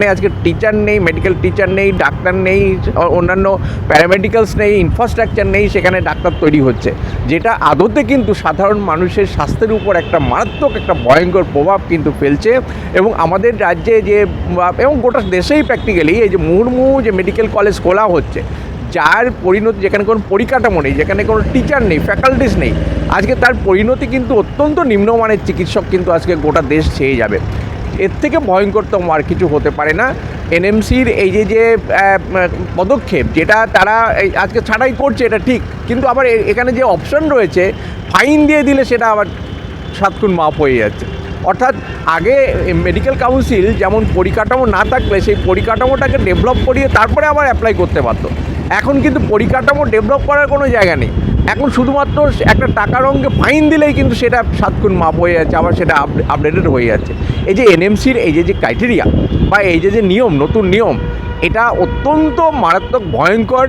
আজকে টিচার নেই medical teacher নেই, ডাক্তার নেই, অন্যান্য প্যারামেডিক্যালস নেই ইনফ্রাস্ট্রাকচার নেই, সেখানে ডাক্তার তৈরি হচ্ছে। যেটা আদতে কিন্তু সাধারণ মানুষের স্বাস্থ্যের উপর একটা মারাত্মক, একটা ভয়ঙ্কর প্রভাব কিন্তু ফেলছে এবং আমাদের রাজ্যে যে, এবং গোটা দেশেই প্র্যাকটিক্যালি এই যে মুর্মু যে মেডিকেল কলেজ খোলা হচ্ছে, যার পরিণতি, যেখানে কোনো পরিকাঠামো নেই, যেখানে কোনো টিচার নেই ফ্যাকাল্টিস নেই, আজকে তার পরিণতি কিন্তু অত্যন্ত নিম্নমানের চিকিৎসক কিন্তু আজকে গোটা দেশ ছেয়ে যাবে। এর থেকে ভয়ঙ্করতম আর কিছু হতে পারে না। এনএমসির এই যে যে পদক্ষেপ যেটা তারা আজকে ছাড়াই করছে এটা ঠিক, কিন্তু আবার এখানে যে অপশন রয়েছে, ফাইন দিয়ে দিলে সেটা আবার সাতক্ষণ মাপ হয়ে যাচ্ছে। অর্থাৎ আগে মেডিকেল কাউন্সিল যেমন পরিকাঠামো না থাকলে সেই পরিকাঠামোটাকে ডেভেলপ করিয়ে তারপরে আবার অ্যাপ্লাই করতে পারতো এখন কিন্তু পরিকাঠামো ডেভেলপ করার কোনো জায়গা নেই। এখন শুধুমাত্র একটা টাকার অঙ্কে ফাইন দিলেই কিন্তু সেটা সাতক্ষণ মাপ হয়ে যাচ্ছে, আবার সেটা আপডেটেড হয়ে যাচ্ছে। এই যে এনএমসির এই যে যে ক্রাইটেরিয়া বা এই যে যে নিয়ম, নতুন নিয়ম, এটা অত্যন্ত মারাত্মক ভয়ঙ্কর।